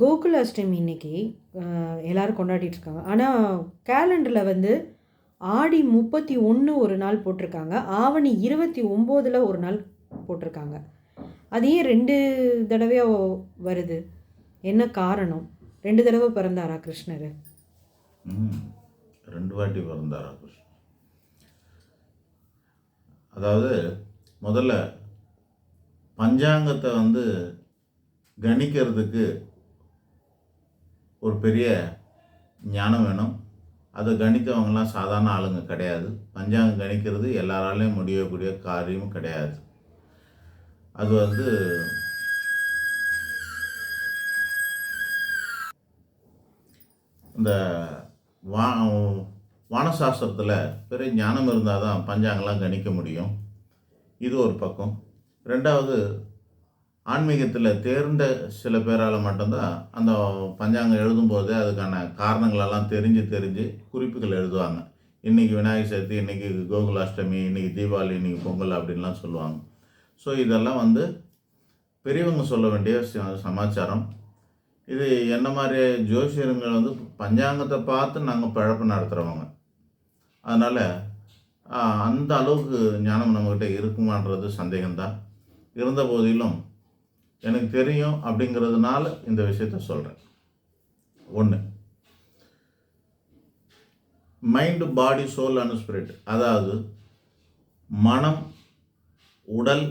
கோகுல அஷ்டமி இன்னைக்கு எல்லோரும் எல்லாரும் கொண்டாடிட்டு இருக்காங்க ஆனால் கேலண்டரில் வந்து ஆடி முப்பத்தி ஒன்று ஒரு நாள் போட்டிருக்காங்க. ஆவணி இருபத்தி ஒம்போதில் ஒரு நாள் போட்டிருக்காங்க. அது ஏன் ரெண்டு தடவையாக வருது. என்ன காரணம்? ரெண்டு தடவை பிறந்தாரா கிருஷ்ணர்? ரெண்டு வாட்டி பிறந்தாரா கிருஷ்ணன் அதாவது முதல்ல பஞ்சாங்கத்தை வந்து கணிக்கிறதுக்கு ஒரு பெரிய ஞானம் வேணும். அதை கணித்தவங்கலாம் சாதாரண ஆளுங்க கிடையாது. பஞ்சாங்கம் கணிக்கிறது எல்லாராலையும் முடியக்கூடிய காரியமும் கிடையாது. அது வந்து இந்த வா வானசாஸ்திரத்தில் பெரிய ஞானம் இருந்தால் தான் பஞ்சாங்கலாம் கணிக்க முடியும். இது ஒரு பக்கம். ரெண்டாவது ஆன்மீகத்தில் தேர்ந்த சில பேரால் மட்டும்தான் அந்த பஞ்சாங்கம் எழுதும்போது அதுக்கான காரணங்களெல்லாம் தெரிஞ்சு தெரிஞ்சு குறிப்புகள் எழுதுவாங்க. இன்றைக்கி விநாயகர் சதுர்த்தி இன்றைக்கி கோகுலாஷ்டமி இன்றைக்கி தீபாவளி இன்றைக்கி பொங்கல் அப்படின்லாம் சொல்லுவாங்க. ஸோ இதெல்லாம் வந்து பெரியவங்க சொல்ல வேண்டிய ச- சமாச்சாரம். இது என்ன மாதிரி ஜோசியருங்கள் வந்து பஞ்சாங்கத்தை பார்த்து நாங்கள் பழப்பு நடத்துகிறவங்க அதனால் அந்த அளவுக்கு ஞானம் நம்மக்கிட்ட இருக்குமான்றது சந்தேகம்தான். இருந்த போதிலும் எனக்கு தெரியும் அப்படிங்கிறதுனால இந்த விஷயத்த சொல்கிறேன் ஒன்று mind body soul and spirit அதாவது மனம் உடல்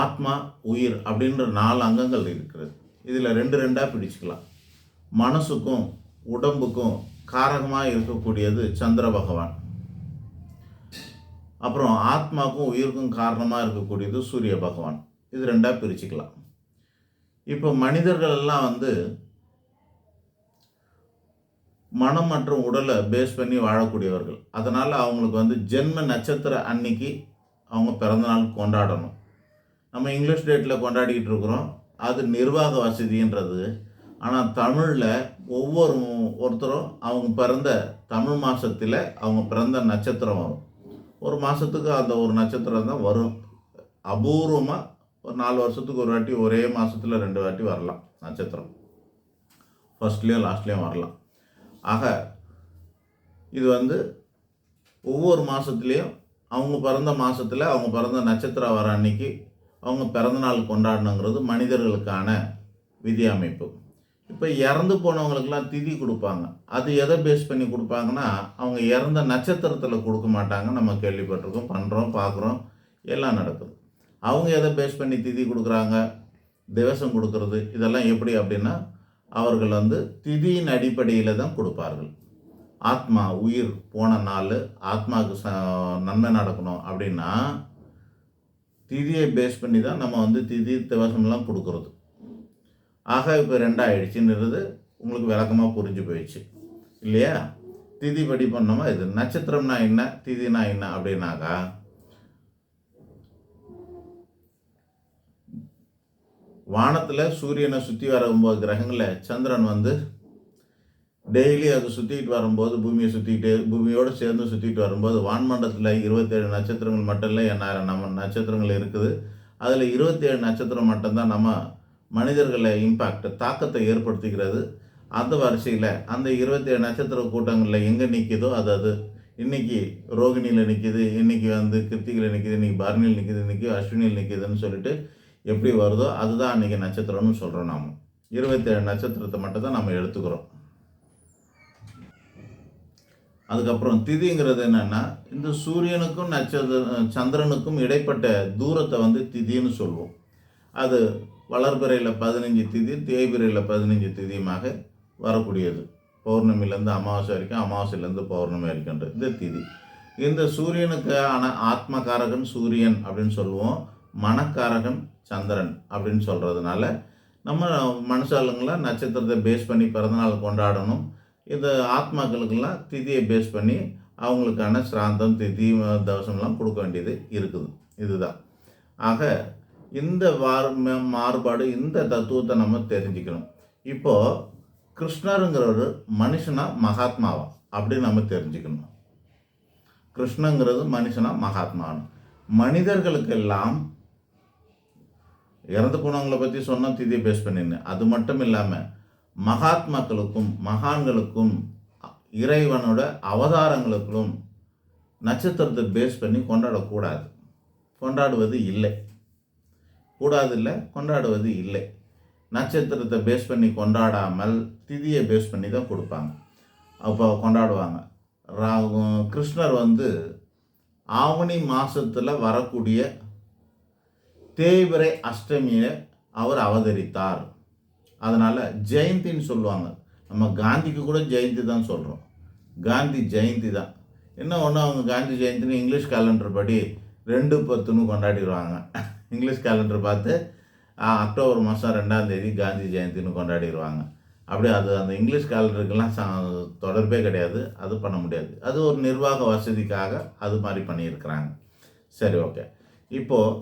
ஆத்மா உயிர் அப்படின்ற நாலு அங்கங்கள் இருக்கிறது. இதில் ரெண்டு ரெண்டாக பிடிச்சிக்கலாம் மனசுக்கும் உடம்புக்கும் காரகமாக இருக்கக்கூடியது சந்திர பகவான். அப்புறம் ஆத்மாக்கும் உயிருக்கும் காரணமாக இருக்கக்கூடியது சூரிய பகவான். இது ரெண்டாக பிரிச்சுக்கலாம். இப்போ மனிதர்கள் எல்லாம் வந்து மனம் மற்றும் உடலை பேஸ் பண்ணி வாழக்கூடியவர்கள். அதனால் அவங்களுக்கு வந்து ஜென்ம நட்சத்திர அன்னைக்கு அவங்க பிறந்தநாள் கொண்டாடணும். நம்ம இங்கிலீஷ் டேட்டில் கொண்டாடிக்கிட்டு இருக்கிறோம். அது நிர்வாக வசதின்றது. ஆனால் தமிழில் ஒவ்வொரு ஒருத்தரும் அவங்க பிறந்த தமிழ் மாதத்தில் அவங்க பிறந்த நட்சத்திரம் வரும். ஒரு மாதத்துக்கு அந்த ஒரு நட்சத்திரம் தான் வரும். அபூர்வமாக ஒரு நாலு வருஷத்துக்கு ஒரு வாட்டி ஒரே மாதத்தில் ரெண்டு வாட்டி வரலாம் நட்சத்திரம். ஃபஸ்ட்லேயும் லாஸ்ட்லேயும் வரலாம். ஆக இது வந்து ஒவ்வொரு மாதத்துலேயும் அவங்க பிறந்த மாதத்தில் அவங்க பிறந்த நட்சத்திரம் வர அன்னைக்கு அவங்க பிறந்தநாள் கொண்டாடணுங்கிறது மனிதர்களுக்கான விதி அமைப்பு இப்போ இறந்து போனவங்களுக்கெல்லாம் திதி கொடுப்பாங்க. அது எதை பேஸ் பண்ணி கொடுப்பாங்கன்னா அவங்க இறந்த நட்சத்திரத்தில் கொடுக்க மாட்டாங்க. நம்ம கேள்விப்பட்டிருக்கோம். பண்ணுறோம் பார்க்குறோம் எல்லாம் நடக்குது. அவங்க எதை பேஸ் பண்ணி திதி கொடுக்குறாங்க? திவசம் கொடுக்கறது. இதெல்லாம் எப்படி அப்படின்னா அவர்கள் வந்து திதியின் அடிப்படையில் தான் கொடுப்பார்கள். ஆத்மா உயிர் போன நாள் ஆத்மாவுக்கு ச நன்மை நடக்கணும் அப்படின்னா திதியை பேஸ் பண்ணி தான் நம்ம வந்து திதி திவசம்லாம் கொடுக்கறது. ஆக இப்போ ரெண்டாயிடுச்சுன்றது உங்களுக்கு விளக்கமாக புரிஞ்சு போயிடுச்சு. இல்லையா? திதி படி பண்ணோமா இது? நட்சத்திரம்னா என்ன? திதினா என்ன அப்படின்னாக்கா வானத்தில் சூரியனை சுற்றி வரும்போது கிரகங்களில் சந்திரன் வந்து டெய்லி அது சுற்றிட்டு வரும்போது பூமியை சுற்றிட்டு பூமியோடு சேர்ந்து சுற்றிட்டு வரும்போது வான்மண்டலத்தில் இருபத்தேழு நட்சத்திரங்கள் மட்டும் இல்லை என்ன நம்ம நட்சத்திரங்கள் இருக்குது. அதில் இருபத்தேழு நட்சத்திரம் மட்டும்தான் நம்ம மனிதர்களை இம்பேக்ட் தாக்கத்தை ஏற்படுத்துகிறது. அந்த வரிசையில் அந்த இருபத்தேழு நட்சத்திர கூட்டங்களில் எங்கே நிற்கிதோ அது அது இன்னைக்கு ரோகிணியில் நிற்கிது இன்றைக்கி வந்து கிருத்திகில் நிற்கிது இன்றைக்கி பரணியில் நிற்கிது இன்றைக்கி அஸ்வினியில் நிற்கிதுன்னு சொல்லிட்டு எப்படி வருதோ அதுதான் அன்றைக்கி நட்சத்திரம்னு சொல்கிறோம் நாம். இருபத்தேழு நட்சத்திரத்தை மட்டும் தான் நம்ம எடுத்துக்கிறோம். அதுக்கப்புறம் திதிங்கிறது என்னென்னா இந்த சூரியனுக்கும் நட்சத்திர சந்திரனுக்கும் இடைப்பட்ட தூரத்தை வந்து திதின்னு சொல்லுவோம் அது வளர்பிறையில் பதினஞ்சு திதி தேய்பிறையில் பதினஞ்சு திதியுமாக வரக்கூடியது. பௌர்ணமிலேருந்து அமாவாசை வரைக்கும் அமாவாசையிலேருந்து பௌர்ணமி வரைக்கும்ன்றது இந்த திதி. இந்த சூரியனுக்கான ஆத்மகாரகன் சூரியன் அப்படின்னு சொல்லுவோம். மனக்காரகன் சந்திரன் அப்படின்னு சொல்கிறதுனால நம்ம மனுஷாளுங்களை நட்சத்திரத்தை பேஸ் பண்ணி பிறந்தநாள் கொண்டாடணும். இந்த ஆத்மாக்களுக்கெல்லாம் திதியை பேஸ் பண்ணி அவங்களுக்கான சிராந்தம் திதி தவசம்லாம் கொடுக்க வேண்டியது இருக்குது. இதுதான். ஆக இந்த வார் மாறுபாடு இந்த தத்துவத்தை நம்ம தெரிஞ்சுக்கணும். இப்போது கிருஷ்ணருங்கிறவர் மனுஷனா மகாத்மாவா? அப்படின்னு நம்ம தெரிஞ்சுக்கணும். கிருஷ்ணங்கிறது மனுஷனா மகாத்மான்னு. மனிதர்களுக்கெல்லாம் இறந்து போனவங்களை பற்றி சொன்னால் திதியை பேஸ் பண்ணின்னு. அது மட்டும் இல்லாமல் மகாத்மாக்களுக்கும் மகான்களுக்கும் இறைவனோட அவதாரங்களுக்கும் நட்சத்திரத்தை பேஸ் பண்ணி கொண்டாடக்கூடாது. கொண்டாடுவது இல்லை. கூடாதில்லை கொண்டாடுவது இல்லை. நட்சத்திரத்தை பேஸ் பண்ணி கொண்டாடாமல் திதியை பேஸ் பண்ணி தான் கொடுப்பாங்க. அப்போ கொண்டாடுவாங்க. ரா கிருஷ்ணர் வந்து ஆவணி மாதத்தில் வரக்கூடிய தேய்பிரை அஷ்டமியை அவர் அவதரித்தார். அதனால் ஜெயந்தின்னு சொல்லுவாங்க. நம்ம காந்திக்கு கூட ஜெயந்தி தான் சொல்கிறோம் காந்தி ஜெயந்தி தான். என்ன ஒன்று அவங்க காந்தி ஜெயந்தின்னு இங்கிலீஷ் கேலண்டர் படி ரெண்டு பத்துன்னு கொண்டாடிடுவாங்க. இங்கிலீஷ் கேலண்டர் பார்த்து அக்டோபர் மாதம் ரெண்டாம் தேதி காந்தி ஜெயந்தின்னு கொண்டாடிடுவாங்க. அப்படி அது அந்த இங்கிலீஷ் கேலண்டருக்கெல்லாம் ச- தொடர்பே கிடையாது. அது பண்ண முடியாது. அது ஒரு நிர்வாக வசதிக்காக அது மாதிரி பண்ணியிருக்கிறாங்க. சரி ஓகே. இப்போது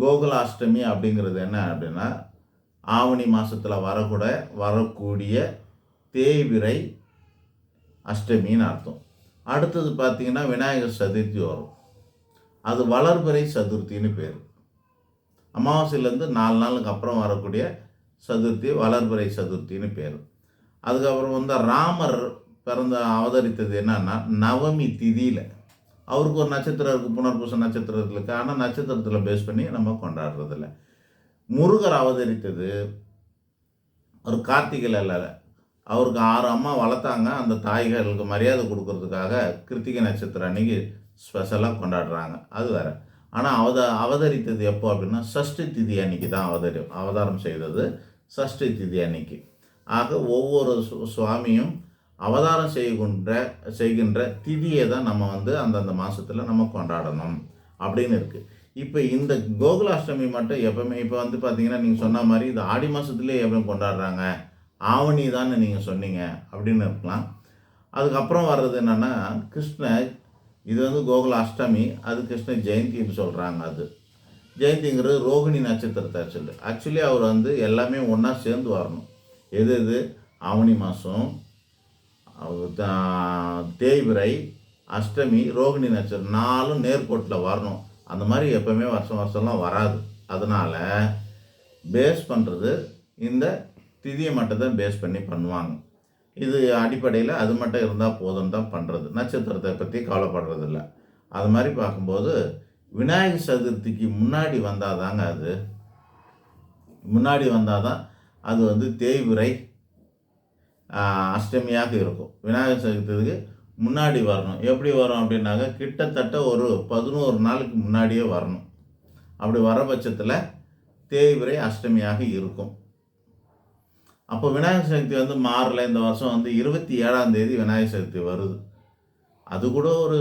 கோகுலாஷ்டமி அப்படிங்கிறது என்ன அப்படின்னா ஆவணி மாதத்தில் வரக்கூட வரக்கூடிய தேய்விரை அஷ்டமின்னு அர்த்தம். அடுத்தது பார்த்திங்கன்னா விநாயகர் சதுர்த்தி வரும். அது வளர்பிறை சதுர்த்தின்னு பேர். அமாவாசையிலேருந்து நாலு நாளுக்கு அப்புறம் வரக்கூடிய சதுர்த்தி வளர்பிறை சதுர்த்தின்னு பேர். அதுக்கப்புறம் வந்து ராமர் பிறந்த அவதரித்தது என்னன்னா நவமி திதியில். அவருக்கு ஒரு நட்சத்திரம் இருக்குது புனர்பூச நட்சத்திரத்தில் இருக்குது ஆனால் நட்சத்திரத்தில் பேஸ் பண்ணி நம்ம கொண்டாடுறதில்ல. முருகர் அவதரித்தது ஒரு கார்த்திகையில் இல்லை. அவருக்கு ஆறு அம்மா வளர்த்தாங்க. அந்த தாய்களுக்கு மரியாதை கொடுக்கறதுக்காக கிருத்திகை நட்சத்திரம் அன்னைக்கு ஸ்பெஷலாக கொண்டாடுறாங்க. அது வேறு. ஆனால் அவத அவதரித்தது எப்போ அப்படின்னா சஷ்டி திதி அன்னைக்கு தான் அவதரி அவதாரம் செய்தது சஷ்டி திதி அன்னைக்கு. ஆக ஒவ்வொரு சு- சுவாமியும் அவதாரம் செய்கின்ற செய்கின்ற திதியை தான் நம்ம வந்து அந்தந்த மாதத்தில் நம்ம கொண்டாடணும் அப்படின்னு இருக்குது இப்போ இந்த கோகுலாஷ்டமி மட்டும் எப்பவுமே இப்போ வந்து பார்த்தீங்கன்னா நீங்கள் சொன்ன மாதிரி இது ஆடி மாதத்துலேயே எப்பவும் கொண்டாடுறாங்க. ஆவணி தான் நீங்கள் சொன்னீங்க அப்படின்னு இருக்கலாம். அதுக்கப்புறம் வர்றது என்னென்னா கிருஷ்ண இது வந்து கோகுல அஷ்டமி அது கிருஷ்ண ஜெயந்தின்னு சொல்கிறாங்க அது. ஜெயந்திங்கிறது ரோகிணி நட்சத்திரத்தை சொல்லு. ஆக்சுவலி அவர் வந்து எல்லாமே ஒன்றா சேர்ந்து வரணும். எது எது? ஆவணி மாதம் தேய்பிரை அஷ்டமி ரோகிணி நட்சத்திரம் நாலும் நேர்கோட்டில் வரணும். அந்த மாதிரி எப்போவுமே வருஷம் வருஷம்லாம் வராது. அதனால் பேஸ் பண்ணுறது இந்த திதியை மட்டும் தான் பேஸ் பண்ணி பண்ணுவாங்க. இது அடிப்படையில் அது மட்டும் இருந்தால் போதும் தான் பண்ணுறது நட்சத்திரத்தை பற்றி கவலைப்படுறதில்ல. அது மாதிரி பார்க்கும்போது விநாயகர் சதுர்த்திக்கு முன்னாடி வந்தால் தாங்க அது. முன்னாடி வந்தால் தான் அது வந்து தேய்விரை அஷ்டமியாக இருக்கும். விநாயகர் சதுர்த்திக்கு முன்னாடி வரணும். எப்படி வரும் அப்படின்னாக்க கிட்டத்தட்ட ஒரு பதினோரு நாளுக்கு முன்னாடியே வரணும். அப்படி வர பட்சத்தில் தேய்விரை அஷ்டமியாக இருக்கும். அப்போ விநாயகர் சதுர்த்தி வந்து மாறல இந்த வருஷம் வந்து இருபத்தி ஏழாம் தேதி விநாயகர் சதுர்த்தி வருது. அது கூட ஒரு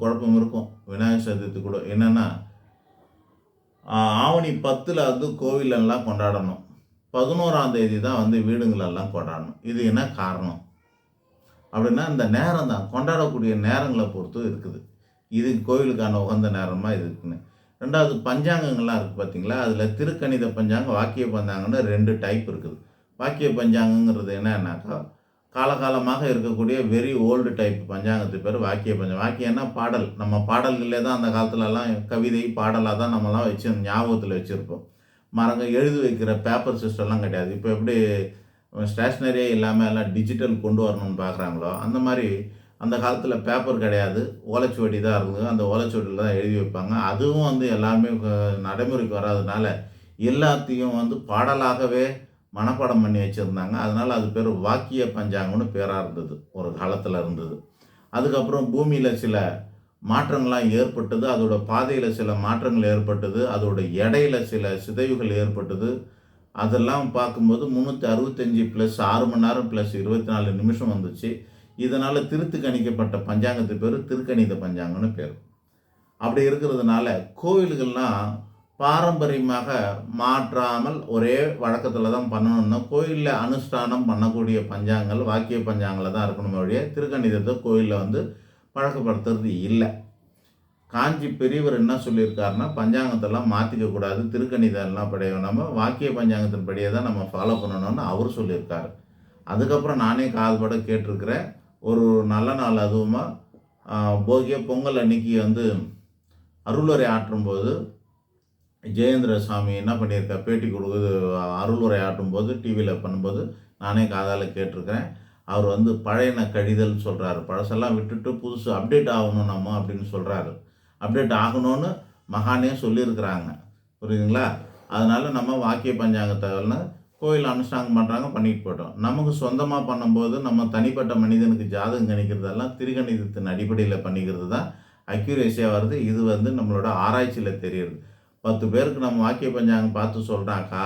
குழப்பம் இருக்கும். விநாயகர் சதுர்த்தி கூட என்னென்னா ஆவணி பத்தில் வந்து கோவிலெல்லாம் கொண்டாடணும். பதினோராம் தேதி தான் வந்து வீடுங்களெல்லாம் கொண்டாடணும். இது என்ன காரணம்? அப்படின்னா இந்த நேரம் தான். கொண்டாடக்கூடிய நேரங்களை பொறுத்து இருக்குது. இது கோவிலுக்கான உகந்த நேரமாக இது இருக்குன்னு. ரெண்டாவது பஞ்சாங்கங்கள்லாம் இருக்குது பார்த்தீங்களா அதில் திருக்கணித பஞ்சாங்கம் வாக்கிய பஞ்சாங்கன்னு ரெண்டு டைப் இருக்குது. வாக்கிய பஞ்சாங்கங்கிறது என்னன்னாக்கா காலகாலமாக இருக்கக்கூடிய வெரி ஓல்டு டைப் பஞ்சாங்கத்து பேர் வாக்கிய பஞ்சம் வாக்கியம்னா பாடல். நம்ம பாடல்களே தான் அந்த காலத்துலலாம் கவிதை பாடலாக தான் நம்மலாம் வச்சு ஞாபகத்தில் வச்சுருப்போம். மரங்க எழுதி வைக்கிற பேப்பர் சிஸ்டம்லாம் கிடையாது. இப்போ எப்படி ஸ்டேஷ்னரியே இல்லாமல் எல்லாம் டிஜிட்டல் கொண்டு வரணும்னு பார்க்குறாங்களோ அந்த மாதிரி அந்த காலத்தில் பேப்பர் கிடையாது. ஓலைச்சுவடி தான் இருந்தது. அந்த ஓலைச்சுவடியில் தான் எழுதி வைப்பாங்க. அதுவும் வந்து எல்லாமே நடைமுறைக்கு வராதனால எல்லாத்தையும் வந்து பாடலாகவே மனப்பாடம் பண்ணி வச்சுருந்தாங்க. அதனால் அது பேர் வாக்கிய பஞ்சாங்கம்னு பேராக இருந்தது. ஒரு காலத்தில் இருந்தது. அதுக்கப்புறம் பூமியில் சில மாற்றங்கள்லாம் ஏற்பட்டது. அதோட பாதையில் சில மாற்றங்கள் ஏற்பட்டது. அதோட எடையில் சில சிதைவுகள் ஏற்பட்டது. அதெல்லாம் பார்க்கும்போது முந்நூற்றி அறுபத்தஞ்சி ப்ளஸ் ஆறு மணி நேரம் ப்ளஸ் இருபத்தி நாலு நிமிஷம் வந்துச்சு. இதனால் திருத்து கணிக்கப்பட்ட பஞ்சாங்கத்து பேர் திருக்கணித பஞ்சாங்கம்னு பேர். அப்படி இருக்கிறதுனால கோவில்கள்லாம் பாரம்பரியமாக மாற்றாமல் ஒரே வழக்கத்தில் தான் பண்ணணும்னா கோயிலில் அனுஷ்டானம் பண்ணக்கூடிய பஞ்சாங்கங்கள் வாக்கிய பஞ்சாங்களை தான் இருக்கணுமே ஒழிய திருக்கணிதத்தை கோயிலில் வந்து பழக்கப்படுத்துறது இல்லை. காஞ்சி பெரியவர் என்ன சொல்லியிருக்காருன்னா பஞ்சாங்கத்தெல்லாம் மாற்றிக்க கூடாது திருக்கணிதெல்லாம் படைய நம்ம வாக்கிய பஞ்சாங்கத்தின் படியே தான் நம்ம ஃபாலோ பண்ணணும்னு அவர் சொல்லியிருக்காரு. அதுக்கப்புறம் நானே காதுபட கேட்டிருக்கிறேன். ஒரு நல்ல நாள் அதுவுமா போகிய பொங்கல் அன்னைக்கு வந்து அருளுரை ஆற்றும்போது ஜெயேந்திர சாமி என்ன பண்ணியிருக்கா? பேட்டி கொடுக்குது அருள் உரை போது டிவியில் பண்ணும்போது நானே காதால் கேட்டிருக்கிறேன். அவர் வந்து பழையன கழிதல் சொல்கிறாரு பழசெல்லாம் விட்டுட்டு புதுசு அப்டேட் ஆகணும் நம்ம அப்படின்னு சொல்கிறாரு அப்டேட் ஆகணும்னு மகானே சொல்லியிருக்கிறாங்க. புரியுதுங்களா? அதனால் நம்ம வாக்கிய பஞ்சாங்கத்தை கோயில் அனுஷ்டாங்கம் பண்ணுறாங்க பண்ணிட்டு போட்டோம் நமக்கு சொந்தமாக பண்ணும்போது நம்ம தனிப்பட்ட மனிதனுக்கு ஜாதகம் கணிக்கிறதெல்லாம் திருகணிதத்தின் அடிப்படையில் பண்ணிக்கிறது தான் அக்யூரேசியாக வருது. இது வந்து நம்மளோட ஆராய்ச்சியில் தெரியுது. பத்து பேருக்கு நம்ம வாக்கிய பஞ்சாங்கம் பார்த்து சொல்கிறாக்கா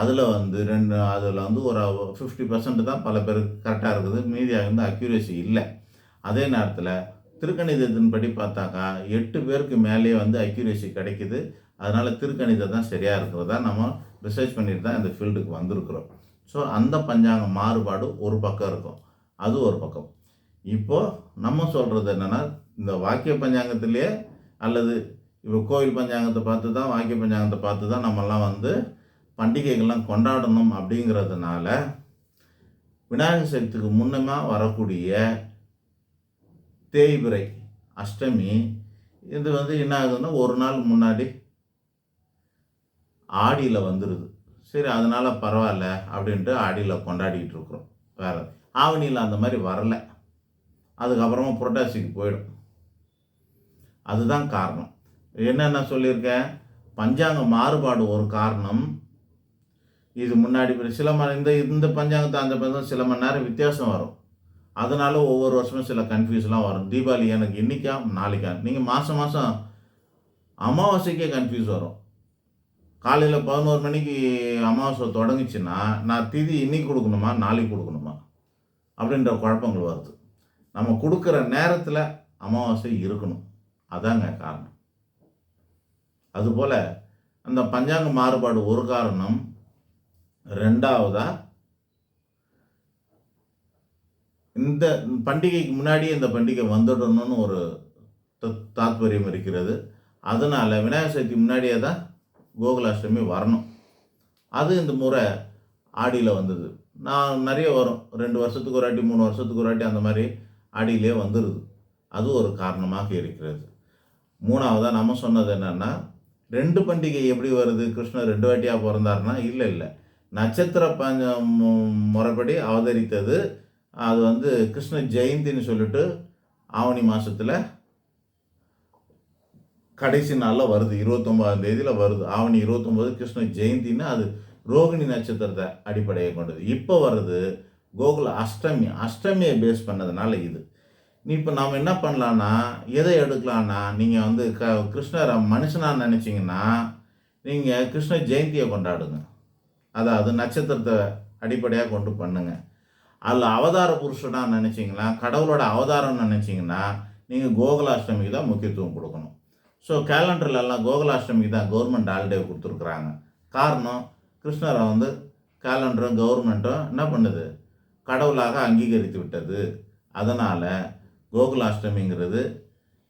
அதில் வந்து ரெண்டு அதில் வந்து ஒரு ஃபிஃப்டி பர்சன்ட் தான் பல பேருக்கு கரெக்டாக இருக்குது. மீதியாக வந்து அக்யூரேசி இல்லை. அதே நேரத்தில் திருக்கணிதத்தின்படி பார்த்தாக்கா எட்டு பேருக்கு மேலேயே வந்து அக்யூரேசி கிடைக்குது. அதனால் திருக்கணிதம் தான் சரியாக இருக்கிறதா நம்ம ரிசர்ச் பண்ணிட்டு தான் இந்த ஃபீல்டுக்கு வந்திருக்கிறோம். ஸோ அந்த பஞ்சாங்க மாறுபாடு ஒரு பக்கம் இருக்கும். அது ஒரு பக்கம். இப்போது நம்ம சொல்கிறது என்னென்னா இந்த வாக்கிய பஞ்சாங்கத்திலேயே அல்லது இப்போ கோயில் பஞ்சாங்கத்தை பார்த்து தான் வாக்கிய பஞ்சாங்கத்தை பார்த்து தான் நம்மெல்லாம் வந்து பண்டிகைகள்லாம் கொண்டாடணும் அப்படிங்கிறதுனால விநாயகர் சதுர்த்திக்கு முன்னமாக வரக்கூடிய தேய்பிரை அஷ்டமி இது வந்து என்ன ஆகுதுன்னா ஒரு நாள் முன்னாடி ஆடியில் வந்துடுது சரி அதனால் பரவாயில்ல அப்படின்ட்டு ஆடியில் கொண்டாடிக்கிட்டு இருக்கிறோம். வேறு ஆவணியில் அந்த மாதிரி வரலை. அதுக்கப்புறமா புரட்டாசிக்கு போயிடும். அதுதான் காரணம். என்னென்ன சொல்லியிருக்கேன்? பஞ்சாங்க மாறுபாடு ஒரு காரணம். இது முன்னாடி சில மணி இந்த இந்த பஞ்சாங்கத்தை அந்த பஞ்சாங்கம் சில மணி நேரம் வித்தியாசம் வரும். அதனால ஒவ்வொரு வருஷமும் சில கன்ஃபியூஸ்லாம் வரும். தீபாவளி எனக்கு இன்றைக்கா நாளைக்கா? நீங்கள் மாதம் மாதம் அமாவாசைக்கே கன்ஃபியூஸ் வரும். காலையில் பதினோரு மணிக்கு அமாவாசை தொடங்குச்சுன்னா நான் திதி இன்னைக்கு கொடுக்கணுமா நாளைக்கு கொடுக்கணுமா? அப்படின்ற குழப்பங்கள் வருது. நம்ம கொடுக்குற நேரத்தில் அமாவாசை இருக்கணும். அதாங்க காரணம். அதுபோல் அந்த பஞ்சாங்க மாறுபாடு ஒரு காரணம். ரெண்டாவதா இந்த பண்டிகைக்கு முன்னாடியே இந்த பண்டிகை வந்துடணும்னு ஒரு தத்- தாத்பரியம் இருக்கிறது. அதனால் விநாயகர் சதுர்த்தி முன்னாடியே தான் கோகுலாஷ்டமி வரணும். அது இந்த முறை ஆடியில் வந்தது. நான் நிறைய வரும். ரெண்டு வருஷத்துக்கு ஒரு வாட்டி மூணு வருஷத்துக்கு ஒரு வாட்டி அந்த மாதிரி ஆடியிலே வந்துடுது அது ஒரு காரணமாக இருக்கிறது. மூணாவதாக நம்ம சொன்னது என்னென்னா ரெண்டு பண்டிகை எப்படி வருது? கிருஷ்ணர் ரெண்டு வாட்டியாக பிறந்தாருன்னா இல்லை இல்லை. நட்சத்திர பஞ்ச முறைப்படி அவதரித்தது. அது வந்து கிருஷ்ண ஜெயந்தின்னு சொல்லிட்டு ஆவணி மாதத்தில் கடைசி நாளில் வருது. இருபத்தொம்பதாம் தேதியில் வருது. ஆவணி இருபத்தொம்போது கிருஷ்ண ஜெயந்தின்னு அது ரோகிணி நட்சத்திரத்தை அடிப்படையை கொண்டது. இப்போ வருது கோகுல அஷ்டமி. அஷ்டமியை பேஸ் பண்ணதுனால இது. நீ இப்போ நாம் என்ன பண்ணலான்னா எதை எடுக்கலான்னா நீங்கள் வந்து க கிருஷ்ணரை மனுஷனாக நினச்சிங்கன்னா நீங்கள் கிருஷ்ண ஜெயந்தியை கொண்டாடுங்க. அதாவது நட்சத்திரத்தை அடிப்படையாக கொண்டு பண்ணுங்க. அதில் அவதார புருஷனாக நினச்சிங்கன்னா கடவுளோட அவதாரம் நினச்சிங்கன்னா நீங்கள் கோகுலாஷ்டமிக்கு தான் முக்கியத்துவம் கொடுக்கணும். ஸோ கேலண்டர்லலாம் கோகுலாஷ்டமிக்கு தான் கவர்மெண்ட் ஹாலிடே கொடுத்துருக்குறாங்க. காரணம் கிருஷ்ணரை வந்து கேலண்டரும் கவர்மெண்ட்டும் என்ன பண்ணுது? கடவுளாக அங்கீகரித்து விட்டது. அதனால் கோகுலாஷ்டமிங்கிறது.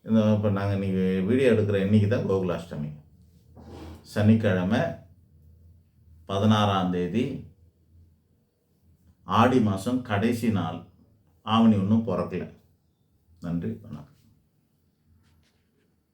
இந்த இப்போ நாங்கள் இன்றைக்கி வீடியோ எடுக்கிற இன்னைக்கு தான் கோகுலாஷ்டமி. சனிக்கிழமை பதினாறாம் தேதி ஆடி மாதம் கடைசி நாள். ஆவணி ஒன்றும் பிறக்கல. நன்றி வணக்கம்.